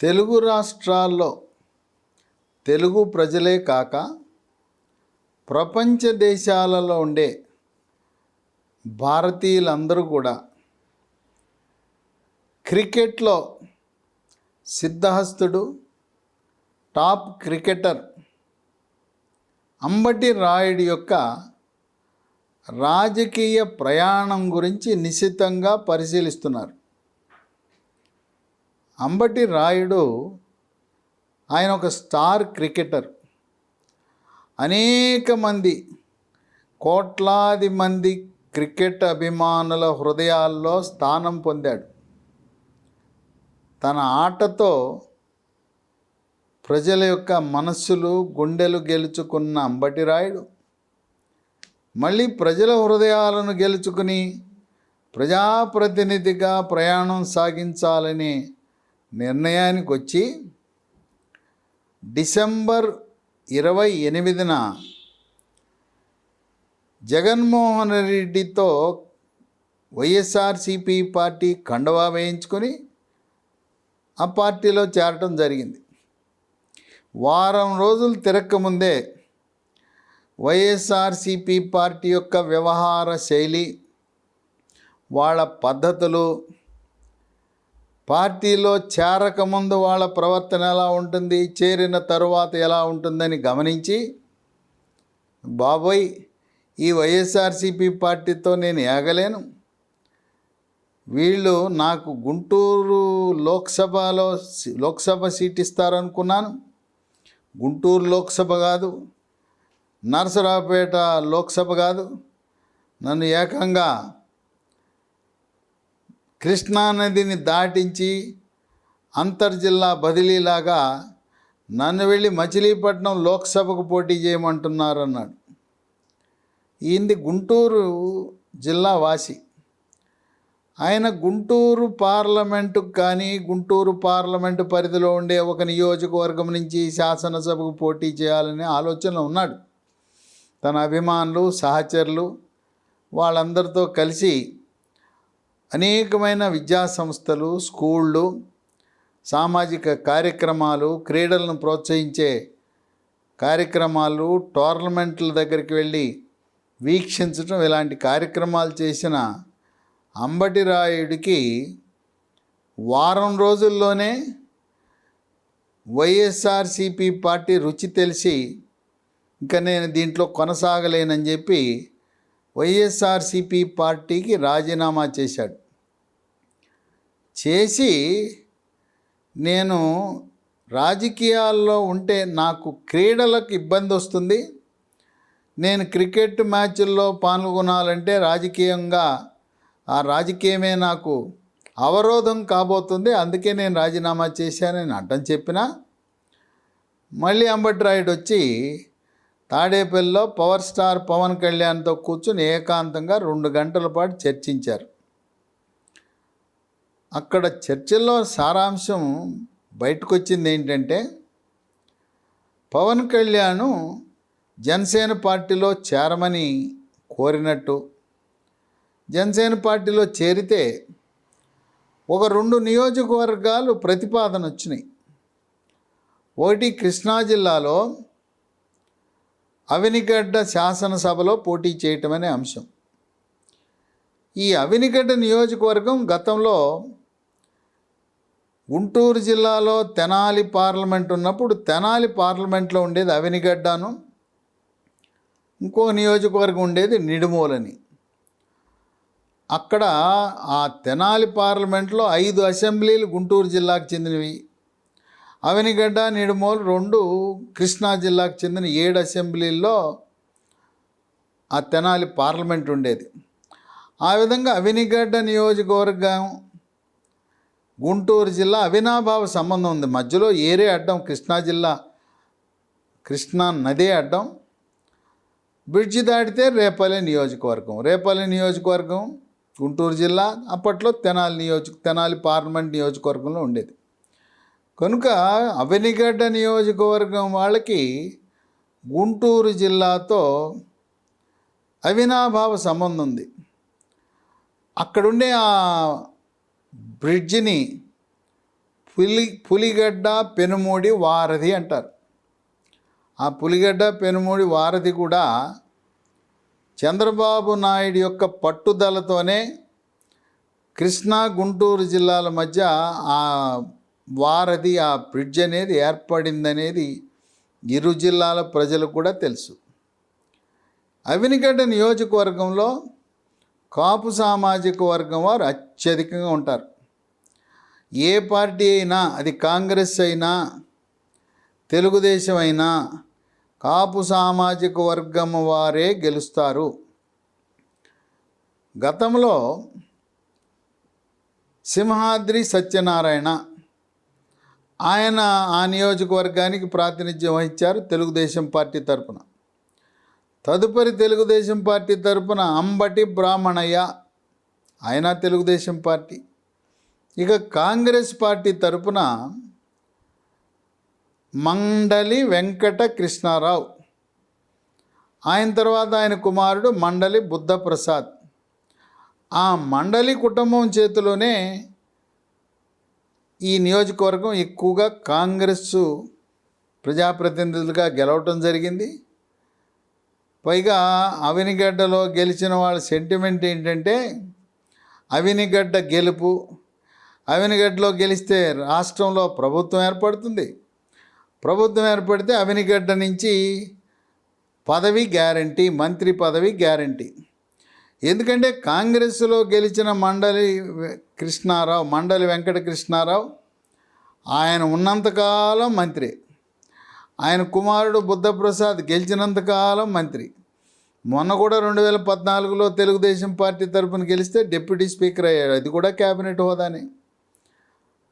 తెలుగు రాష్ట్రాల్లో తెలుగు ప్రజలే కాక ప్రపంచ దేశాలలో ఉండే భారతీయులందరూ కూడా క్రికెట్లో సిద్ధహస్తుడు టాప్ క్రికెటర్ అంబటి రాయుడు యొక్క రాజకీయ ప్రయాణం గురించి నిశితంగా పరిశీలిస్తున్నారు. అంబటి రాయుడు ఆయన ఒక స్టార్ క్రికెటర్. అనేక మంది కోట్లాది మంది క్రికెట్ అభిమానుల హృదయాల్లో స్థానం పొందాడు. తన ఆటతో ప్రజల యొక్క మనస్సులు గుండెలు గెలుచుకున్న అంబటి రాయుడు మళ్ళీ ప్రజల హృదయాలను గెలుచుకుని ప్రజాప్రతినిధిగా ప్రయాణం సాగించాలని నిర్ణయానికి వచ్చి డిసెంబర్ ఇరవై ఎనిమిదిన జగన్మోహన్ రెడ్డితో వైఎస్ఆర్సిపి పార్టీ కండవా వేయించుకొని ఆ పార్టీలో చేరటం జరిగింది. వారం రోజులు తిరక్కముందే వైఎస్ఆర్సిపి పార్టీ యొక్క వ్యవహార శైలి వాళ్ళ పద్ధతులు పార్టీలో చేరకముందు వాళ్ళ ప్రవర్తన ఎలా ఉంటుంది చేరిన తరువాత ఎలా ఉంటుందని గమనించి బాబోయ్ ఈ వైఎస్ఆర్సీపీ పార్టీతో నేను ఏగలేను. వీళ్ళు నాకు గుంటూరు లోక్సభలో లోక్సభ సీట్ ఇస్తారనుకున్నాను గుంటూరు లోక్సభ కాదు నరసరావుపేట లోక్సభ కాదు. నన్ను ఏకంగా కృష్ణానదిని దాటించి అంతర్జిల్లా బదిలీలాగా నన్ను వెళ్ళి మచిలీపట్నం లోక్సభకు పోటీ చేయమంటున్నారు అన్నాడు ఈయనది గుంటూరు జిల్లా వాసి. ఆయన గుంటూరు పార్లమెంటుకు కానీ గుంటూరు పార్లమెంటు పరిధిలో ఉండే ఒక నియోజకవర్గం నుంచి శాసనసభకు పోటీ చేయాలనే ఆలోచనలో ఉన్నాడు. తన అభిమానులు సహచరులు వాళ్ళందరితో కలిసి అనేకమైన విద్యా సంస్థలు స్కూళ్ళు సామాజిక కార్యక్రమాలు క్రీడలను ప్రోత్సహించే కార్యక్రమాలు టోర్నమెంట్ల దగ్గరికి వెళ్ళి వీక్షించడం ఇలాంటి కార్యక్రమాలు చేసిన అంబటి రాయుడికి వారం రోజుల్లోనే వైఎస్ఆర్సిపి పార్టీ రుచి తెలిసి ఇంకా నేను దీంట్లో కొనసాగలేనని చెప్పి వైఎస్ఆర్సిపి పార్టీకి రాజీనామా చేశాడు. చేసి నేను రాజకీయాల్లో ఉంటే నాకు క్రీడలకు ఇబ్బంది వస్తుంది. నేను క్రికెట్ మ్యాచ్ల్లో పాల్గొనాలంటే రాజకీయంగా ఆ రాజకీయమే నాకు అవరోధం కాబోతుంది. అందుకే నేను రాజీనామా చేశానని అడ్డం చెప్పిన మళ్ళీ అంబటి రాయుడు వచ్చి తాడేపల్లిలో పవర్ స్టార్ పవన్ కళ్యాణ్తో కూర్చుని ఏకాంతంగా రెండు గంటల పాటు చర్చించారు. అక్కడ చర్చల్లో సారాంశం బయటకు వచ్చింది ఏంటంటే పవన్ కళ్యాణ్ జనసేన పార్టీలో చేరమని కోరినట్టు. జనసేన పార్టీలో చేరితే ఒక రెండు నియోజకవర్గాలు ప్రతిపాదన వచ్చినాయి ఒకటి కృష్ణా జిల్లాలో అవినిగడ్డ శాసనసభలో పోటీ చేయటం అనే అంశం. ఈ అవినిగడ్డ నియోజకవర్గం గతంలో గుంటూరు జిల్లాలో తెనాలి పార్లమెంట్ ఉన్నప్పుడు తెనాలి పార్లమెంట్లో ఉండేది అవినిగడ్డను ఇంకో నియోజకవర్గం ఉండేది నిడుమూలని. అక్కడ ఆ తెనాలి పార్లమెంట్లో ఐదు అసెంబ్లీలు గుంటూరు జిల్లాకు చెందినవి. అవనిగడ్డ నిడుమోలు రెండు కృష్ణా జిల్లాకు చెందిన ఏడు అసెంబ్లీల్లో ఆ తెనాలి పార్లమెంట్ ఉండేది. ఆ విధంగా అవినిగడ్డ నియోజకవర్గం గుంటూరు జిల్లా అవినాభావ సంబంధం ఉంది. మధ్యలో ఏరే అడ్డం కృష్ణా జిల్లా కృష్ణా నదే అడ్డం బ్రిడ్జి దాటితే రేపల్లి నియోజకవర్గం. రేపల్లి నియోజకవర్గం గుంటూరు జిల్లా అప్పట్లో తెనాలి నియోజక తెనాలి పార్లమెంట్ నియోజకవర్గంలో ఉండేది. కనుక అవనిగడ్డ నియోజకవర్గం వాళ్ళకి గుంటూరు జిల్లాతో అవినాభావ సంబంధం ఉంది. అక్కడుండే ఆ బ్రిడ్జిని పులి పులిగడ్డ పెనుమూడి వారధి అంటారు. ఆ పులిగడ్డ పెనుమూడి వారధి కూడా చంద్రబాబు నాయుడు యొక్క పట్టుదలతోనే కృష్ణా గుంటూరు జిల్లాల మధ్య ఆ వారది ఆ బ్రిడ్జ్ అనేది ఏర్పడిందనేది ఇరు జిల్లాల ప్రజలకు కూడా తెలుసు. అవినిగడ్డ నియోజకవర్గంలో కాపు సామాజిక వర్గం వారు అత్యధికంగా ఉంటారు. ఏ పార్టీ అయినా అది కాంగ్రెస్ అయినా తెలుగుదేశం అయినా కాపు సామాజిక వర్గం వారే గెలుస్తారు. గతంలో సింహాద్రి సత్యనారాయణ ఆయన ఆ నియోజకవర్గానికి ప్రాతినిధ్యం వహించారు తెలుగుదేశం పార్టీ తరపున. తదుపరి తెలుగుదేశం పార్టీ తరపున అంబటి బ్రాహ్మణయ్య ఆయన తెలుగుదేశం పార్టీ. ఇక కాంగ్రెస్ పార్టీ తరపున మండలి వెంకట కృష్ణారావు. ఆయన తర్వాత ఆయన కుమారుడు మండలి బుద్ధప్రసాద్. ఆ మండలి కుటుంబం చేతిలోనే ఈ నియోజకవర్గం ఎక్కువగా కాంగ్రెస్ ప్రజాప్రతినిధులుగా గెలవటం జరిగింది. పైగా అవినిగడ్డలో గెలిచిన వాళ్ళ సెంటిమెంట్ ఏంటంటే అవినిగడ్డ గెలుపు అవినిగడ్డలో గెలిస్తే రాష్ట్రంలో ప్రభుత్వం ఏర్పడుతుంది. ప్రభుత్వం ఏర్పడితే అవినిగడ్డ నుంచి పదవి గ్యారంటీ మంత్రి పదవి గ్యారంటీ ఎందుకంటే కాంగ్రెస్లో గెలిచిన మండలి కృష్ణారావు మండలి వెంకట కృష్ణారావు ఆయన ఉన్నంతకాలం మంత్రి. ఆయన కుమారుడు బుద్ధప్రసాద్ గెలిచినంతకాలం మంత్రి. మొన్న కూడా రెండు వేల పద్నాలుగులో తెలుగుదేశం పార్టీ తరపున గెలిస్తే డిప్యూటీ స్పీకర్ అయ్యాడు. అది కూడా క్యాబినెట్ హోదానే.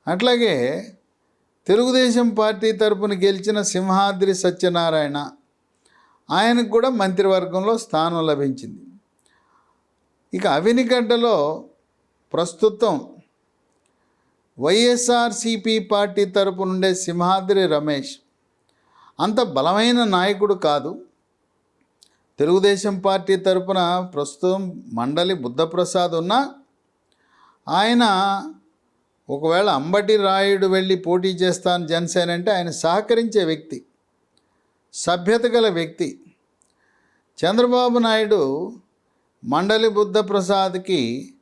అట్లాగే తెలుగుదేశం పార్టీ తరపున గెలిచిన సింహాద్రి సత్యనారాయణ ఆయనకు కూడా మంత్రివర్గంలో స్థానం లభించింది. ఇక అవినిగడ్డలో ప్రస్తుతం వైఎస్ఆర్సిపి పార్టీ తరపు నుండే సింహాద్రి రమేష్ అంత బలమైన నాయకుడు కాదు. తెలుగుదేశం పార్టీ తరపున ప్రస్తుతం మండలి బుద్ధప్రసాద్ ఉన్నా ఆయన ఒకవేళ అంబటి రాయుడు వెళ్ళి పోటీ చేస్తాను జనసేన అంటే ఆయన సహకరించే వ్యక్తి సభ్యత గల వ్యక్తి. చంద్రబాబు నాయుడు మండలి బుద్ధప్రసాద్కి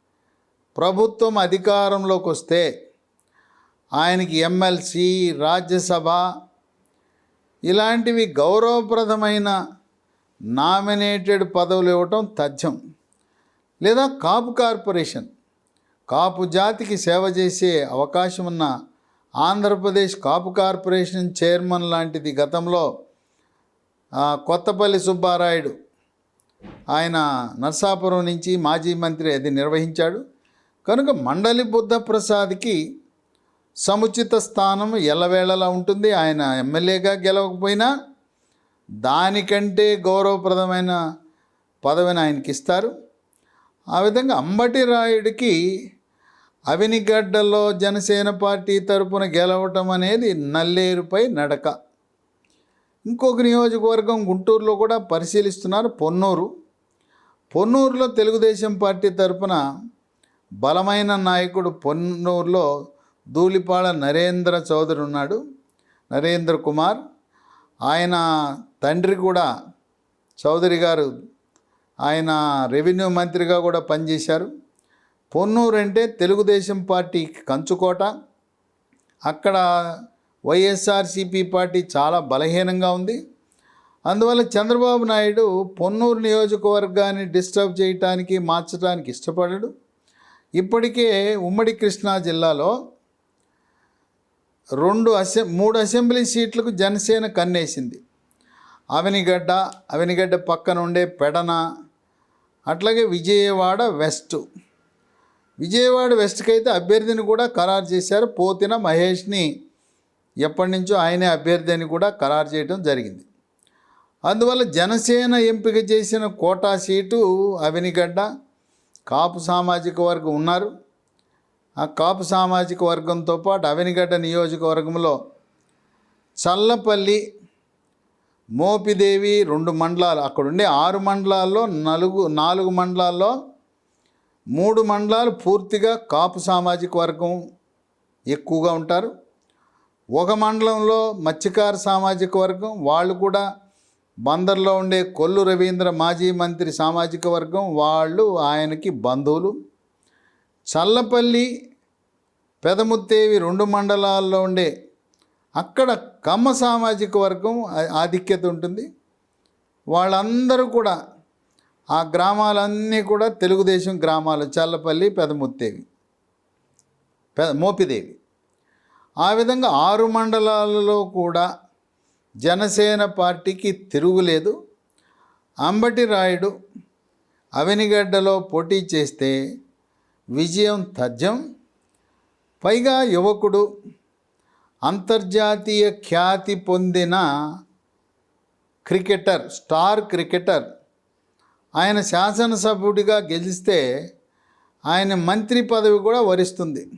ప్రభుత్వం అధికారంలోకి వస్తే ఆయనకి ఎమ్మెల్సీ రాజ్యసభ ఇలాంటివి గౌరవప్రదమైన నామినేటెడ్ పదవులు ఇవ్వటం తథ్యం. లేదా కాపు కార్పొరేషన్. కాపు జాతికి సేవ చేసే అవకాశం ఉన్న ఆంధ్రప్రదేశ్ కాపు కార్పొరేషన్ చైర్మన్ లాంటిది గతంలో కొత్తపల్లి సుబ్బారాయుడు ఆయన నర్సాపురం నుంచి మాజీ మంత్రి అది నిర్వహించాడు. కనుక మండలి బుద్ధప్రసాద్కి సముచిత స్థానం ఎల్లవేళలా ఉంటుంది. ఆయన ఎమ్మెల్యేగా గెలవకపోయినా దానికంటే గౌరవప్రదమైన పదవిని ఆయనకి ఇస్తారు. ఆ విధంగా అంబటి రాయుడికి అవినిగడ్డలో జనసేన పార్టీ తరపున గెలవటం అనేది నల్లేరుపై నడక. ఇంకొక నియోజకవర్గం గుంటూరులో కూడా పరిశీలిస్తున్నారు పొన్నూరు. పొన్నూరులో తెలుగుదేశం పార్టీ తరపున బలమైన నాయకుడు పొన్నూరులో ధూళిపాళ నరేంద్ర చౌదరి ఉన్నాడు నరేంద్ర కుమార్. ఆయన తండ్రి కూడా చౌదరి గారు ఆయన రెవెన్యూ మంత్రిగా కూడా పనిచేశారు. పొన్నూరు అంటే తెలుగుదేశం పార్టీ కంచుకోట. అక్కడ వైఎస్ఆర్సిపి పార్టీ చాలా బలహీనంగా ఉంది. అందువల్ల చంద్రబాబు నాయుడు పొన్నూరు నియోజకవర్గాన్ని డిస్టర్బ్ చేయటానికి మార్చడానికి ఇష్టపడడు. ఇప్పటికే ఉమ్మడి కృష్ణా జిల్లాలో రెండు అసె మూడు అసెంబ్లీ సీట్లకు జనసేన కన్నేసింది. అవనిగడ్డ అవనిగడ్డ పక్కన ఉండే పెడన అట్లాగే విజయవాడ వెస్ట్. విజయవాడ వెస్ట్కి అయితే అభ్యర్థిని కూడా ఖరారు చేశారు. పోతిన మహేష్ని ఎప్పటి నుంచో ఆయనే అభ్యర్థి అని కూడా ఖరారు చేయడం జరిగింది. అందువల్ల జనసేన ఎంపిక చేసిన కోటా సీటు అవినిగడ్డ కాపు సామాజిక వర్గం ఉన్నారు. ఆ కాపు సామాజిక వర్గంతో పాటు అవినిగడ్డ నియోజకవర్గంలో చల్లపల్లి మోపిదేవి రెండు మండలాలు అక్కడుండే ఆరు మండలాల్లో నలుగు నాలుగు మండలాల్లో మూడు మండలాలు పూర్తిగా కాపు సామాజిక వర్గం ఎక్కువగా ఉంటారు. ఒక మండలంలో మత్స్యకార సామాజిక వర్గం వాళ్ళు కూడా బందర్లో ఉండే కొల్లు రవీంద్ర మాజీ మంత్రి సామాజిక వర్గం వాళ్ళు ఆయనకి బంధువులు. చల్లపల్లి పెదముత్తేవి రెండు మండలాల్లో ఉండే అక్కడ కమ్మ సామాజిక వర్గం ఆధిక్యత ఉంటుంది. వాళ్ళందరూ కూడా ఆ గ్రామాలన్నీ కూడా తెలుగుదేశం గ్రామాలు చల్లపల్లి పెదముత్తేవి పెద మోపిదేవి. ఆ విధంగా ఆరు మండలాలలో కూడా జనసేన పార్టీకి తిరుగులేదు అంబటి రాయుడు అవినిగడ్డలో పోటీ చేస్తే విజయం తథ్యం. పైగా యువకుడు అంతర్జాతీయ ఖ్యాతి పొందిన క్రికెటర్ స్టార్ క్రికెటర్. ఆయన శాసనసభ్యుడిగా గెలిస్తే ఆయన మంత్రి పదవి కూడా వరిస్తుంది.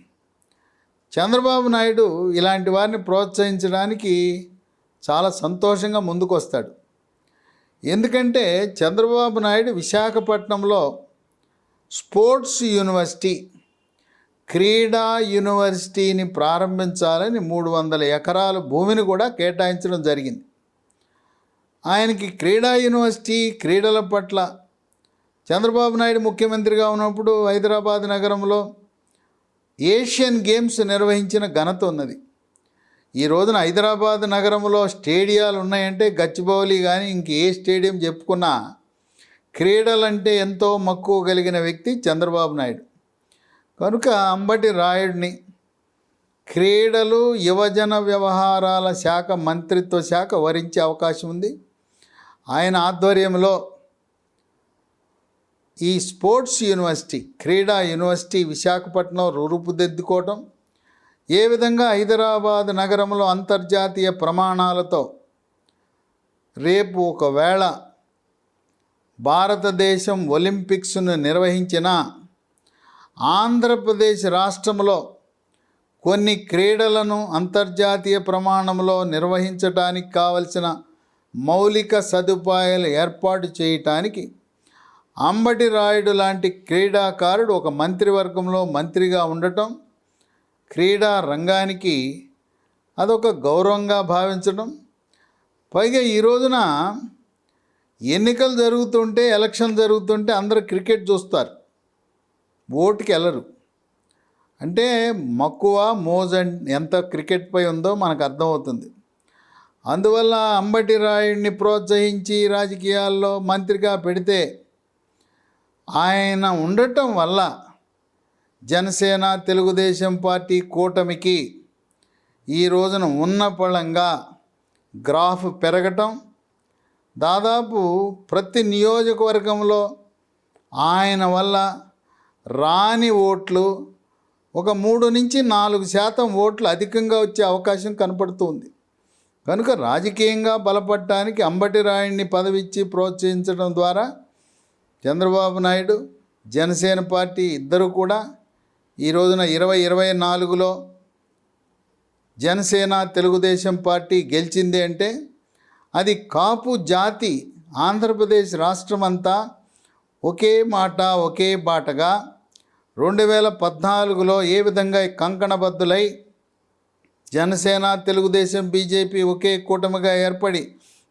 చంద్రబాబు నాయుడు ఇలాంటి వారిని ప్రోత్సహించడానికి చాలా సంతోషంగా ముందుకు వస్తాడు ఎందుకంటే చంద్రబాబు నాయుడు విశాఖపట్నంలో స్పోర్ట్స్ యూనివర్సిటీ క్రీడా యూనివర్సిటీని ప్రారంభించాలని మూడు వందల ఎకరాల భూమిని కూడా కేటాయించడం జరిగింది. ఆయనకి క్రీడా యూనివర్సిటీ క్రీడల పట్ల చంద్రబాబు నాయుడు ముఖ్యమంత్రిగా ఉన్నప్పుడు హైదరాబాద్ నగరంలో ఏషియన్ గేమ్స్ నిర్వహించిన ఘనత ఉన్నది. ఈ రోజున హైదరాబాద్ నగరంలో స్టేడియాలు ఉన్నాయంటే గచ్చిబౌలి కానీ ఇంక ఏ స్టేడియం చెప్పుకున్నా క్రీడలంటే ఎంతో మక్కువ కలిగిన వ్యక్తి చంద్రబాబు నాయుడు. కనుక అంబటి రాయుడిని క్రీడలు యువజన వ్యవహారాల శాఖ మంత్రిత్వ శాఖ వరించే అవకాశం ఉంది. ఆయన ఆధ్వర్యంలో ఈ స్పోర్ట్స్ యూనివర్సిటీ క్రీడా యూనివర్సిటీ విశాఖపట్నం రూపుదిద్దుకోవటం ఏ విధంగా హైదరాబాద్ నగరంలో అంతర్జాతీయ ప్రమాణాలతో రేపు ఒకవేళ భారతదేశం ఒలింపిక్స్ను నిర్వహించిన ఆంధ్రప్రదేశ్ రాష్ట్రంలో కొన్ని క్రీడలను అంతర్జాతీయ ప్రమాణంలో నిర్వహించడానికి కావలసిన మౌలిక సదుపాయాలు ఏర్పాటు చేయటానికి అంబటి రాయుడు లాంటి క్రీడాకారుడు ఒక మంత్రివర్గంలో మంత్రిగా ఉండటం క్రీడా రంగానికి అదొక గౌరవంగా భావించడం. పైగా ఈ రోజున ఎన్నికలు జరుగుతుంటే ఎలక్షన్ జరుగుతుంటే అందరూ క్రికెట్ చూస్తారు. ఓటుకి వెళ్ళరు అంటే మక్కువ మోజ్ ఎంత క్రికెట్పై ఉందో మనకు అర్థమవుతుంది. అందువల్ల అంబటి రాయుడిని ప్రోత్సహించి రాజకీయాల్లో మంత్రిగా పెడితే ఆయన ఉండటం వల్ల జనసేన తెలుగుదేశం పార్టీ కూటమికి ఈ రోజున ఉన్న పళంగా గ్రాఫ్ పెరగటం దాదాపు ప్రతి నియోజకవర్గంలో ఆయన వల్ల రాని ఓట్లు ఒక మూడు నుంచి నాలుగు శాతం ఓట్లు అధికంగా వచ్చే అవకాశం కనపడుతుంది. కనుక రాజకీయంగా బలపడటానికి అంబటి రాయుడిని పదవిచ్చి ప్రోత్సహించడం ద్వారా చంద్రబాబు నాయుడు జనసేన పార్టీ ఇద్దరు కూడా ఈ రోజున ఇరవై ఇరవై నాలుగులో జనసేన తెలుగుదేశం పార్టీ గెలిచింది అంటే అది కాపు జాతి ఆంధ్రప్రదేశ్ రాష్ట్రం అంతా ఒకే మాట ఒకే బాటగా రెండు వేల పద్నాలుగులో ఏ విధంగా కంకణబద్దులై జనసేన తెలుగుదేశం బీజేపీ ఒకే కూటమిగా ఏర్పడి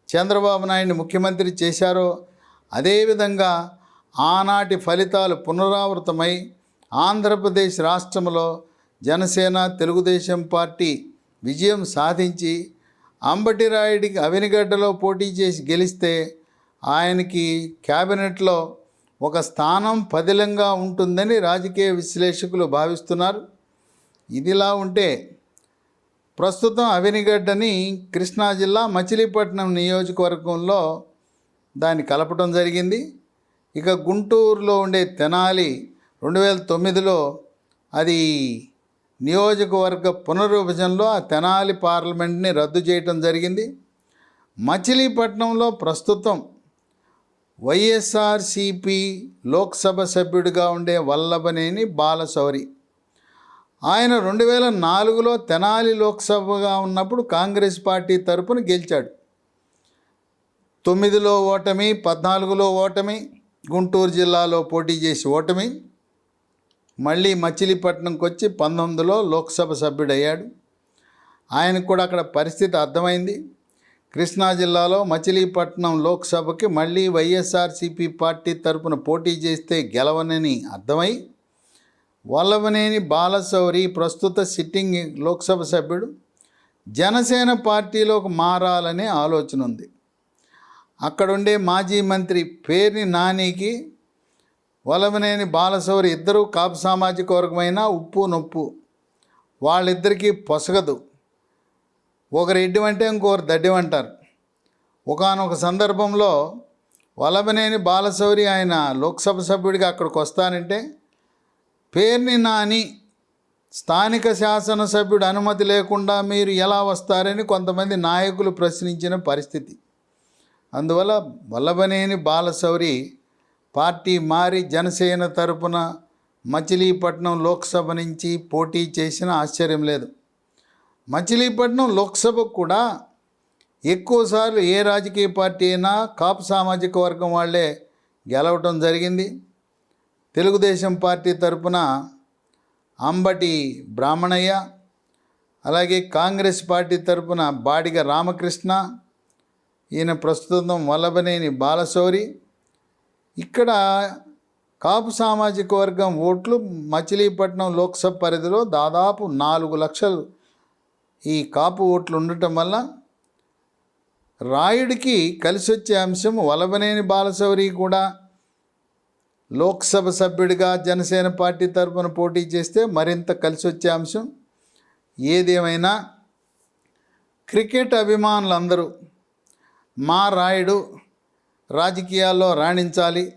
చంద్రబాబు నాయుడిని ముఖ్యమంత్రి చేశారో అదేవిధంగా ఆనాటి ఫలితాలు పునరావృతమై ఆంధ్రప్రదేశ్ రాష్ట్రంలో జనసేన తెలుగుదేశం పార్టీ విజయం సాధించి అంబటి రాయుడికి అవినిగడ్డలో పోటీ చేసి గెలిస్తే ఆయనకి క్యాబినెట్లో ఒక స్థానం పదిలంగా ఉంటుందని రాజకీయ విశ్లేషకులు భావిస్తున్నారు. ఇదిలా ఉంటే ప్రస్తుతం అవినిగడ్డని కృష్ణా జిల్లా మచిలీపట్నం నియోజకవర్గంలో దాన్ని కలపడం జరిగింది. ఇక గుంటూరులో ఉండే తెనాలి రెండు వేల తొమ్మిదిలో అది నియోజకవర్గ పునర్విభజనలో ఆ తెనాలి పార్లమెంట్ని రద్దు చేయటం జరిగింది. మచిలీపట్నంలో ప్రస్తుతం వైఎస్ఆర్సిపి లోక్సభ సభ్యుడిగా ఉండే వల్లభనేని బాలశౌరి. ఆయన రెండు వేల నాలుగులో తెనాలి లోక్సభగా ఉన్నప్పుడు కాంగ్రెస్ పార్టీ తరపున గెలిచాడు. తొమ్మిదిలో ఓటమి పద్నాలుగులో ఓటమి గుంటూరు జిల్లాలో పోటీ చేసి ఓటమి మళ్ళీ మచిలీపట్నంకి వచ్చి పంతొమ్మిదిలో లోక్సభ సభ్యుడయ్యాడు. ఆయనకు కూడా అక్కడ పరిస్థితి అర్థమైంది. కృష్ణా జిల్లాలో మచిలీపట్నం లోక్సభకి మళ్ళీ వైఎస్ఆర్సీపీ పార్టీ తరపున పోటీ చేస్తే గెలవనని అర్థమై వల్లభనేని బాలశౌరి ప్రస్తుత సిట్టింగ్ లోక్సభ సభ్యుడు. జనసేన పార్టీలోకి మారాలనే ఆలోచన ఉంది. అక్కడుండే మాజీ మంత్రి పేర్ని నానికి వలవనేని బాలశౌరి ఇద్దరూ కాపు సామాజిక వర్గమైన ఉప్పు నొప్పు. వాళ్ళిద్దరికీ పొసగదు. ఒకరు ఎడ్డివంటే ఇంకొకరు దడ్డివంటారు. ఒకానొక సందర్భంలో వలభనేని బాలశౌరి ఆయన లోక్సభ సభ్యుడిగా అక్కడికి వస్తానంటే పేర్ని నాని స్థానిక శాసనసభ్యుడు అనుమతి లేకుండా మీరు ఎలా వస్తారని కొంతమంది నాయకులు ప్రశ్నించిన పరిస్థితి. అందువల్ల వల్లభనేని బాలశౌరి పార్టీ మారి జనసేన తరపున మచిలీపట్నం లోక్సభ నుంచి పోటీ చేసిన ఆశ్చర్యం లేదు. మచిలీపట్నం లోక్సభకు కూడా ఎక్కువసార్లు ఏ రాజకీయ పార్టీ అయినా కాపు సామాజిక వర్గం వాళ్ళే గెలవటం జరిగింది. తెలుగుదేశం పార్టీ తరపున అంబటి బ్రాహ్మణయ్య అలాగే కాంగ్రెస్ పార్టీ తరపున బాడిగ రామకృష్ణ ఈయన ప్రస్తుతం వల్లభనేని బాలశౌరి ఇక్కడ కాపు సామాజిక వర్గం ఓట్లు మచిలీపట్నం లోక్సభ పరిధిలో దాదాపు నాలుగు లక్షలు. ఈ కాపు ఓట్లు ఉండటం వల్ల రాయుడికి కలిసి వచ్చే అంశం వలభనేని బాలశౌరి కూడా లోక్సభ సభ్యుడిగా జనసేన పార్టీ తరఫున పోటీ చేస్తే మరింత కలిసి వచ్చే అంశం. ఏదేమైనా క్రికెట్ అభిమానులందరూ మా రాయుడు రాజకీయాల్లో రాణించాలి.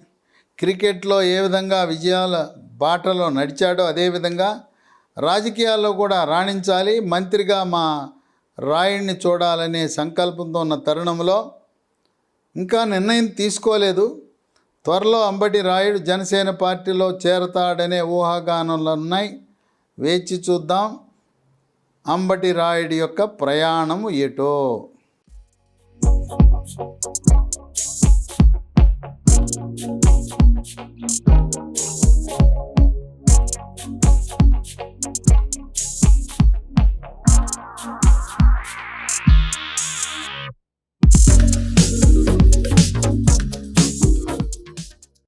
క్రికెట్లో ఏ విధంగా విజయాల బాటలో నడిచాడో అదేవిధంగా రాజకీయాల్లో కూడా రాణించాలి. మంత్రిగా మా రాయుడిని చూడాలనే సంకల్పంతో ఉన్న తరుణంలో ఇంకా నిర్ణయం తీసుకోలేదు. త్వరలో అంబటి రాయుడు జనసేన పార్టీలో చేరతాడనే ఊహాగానాలు ఉన్నాయి. వేచి చూద్దాం అంబటి రాయుడి యొక్క ప్రయాణము ఎటో.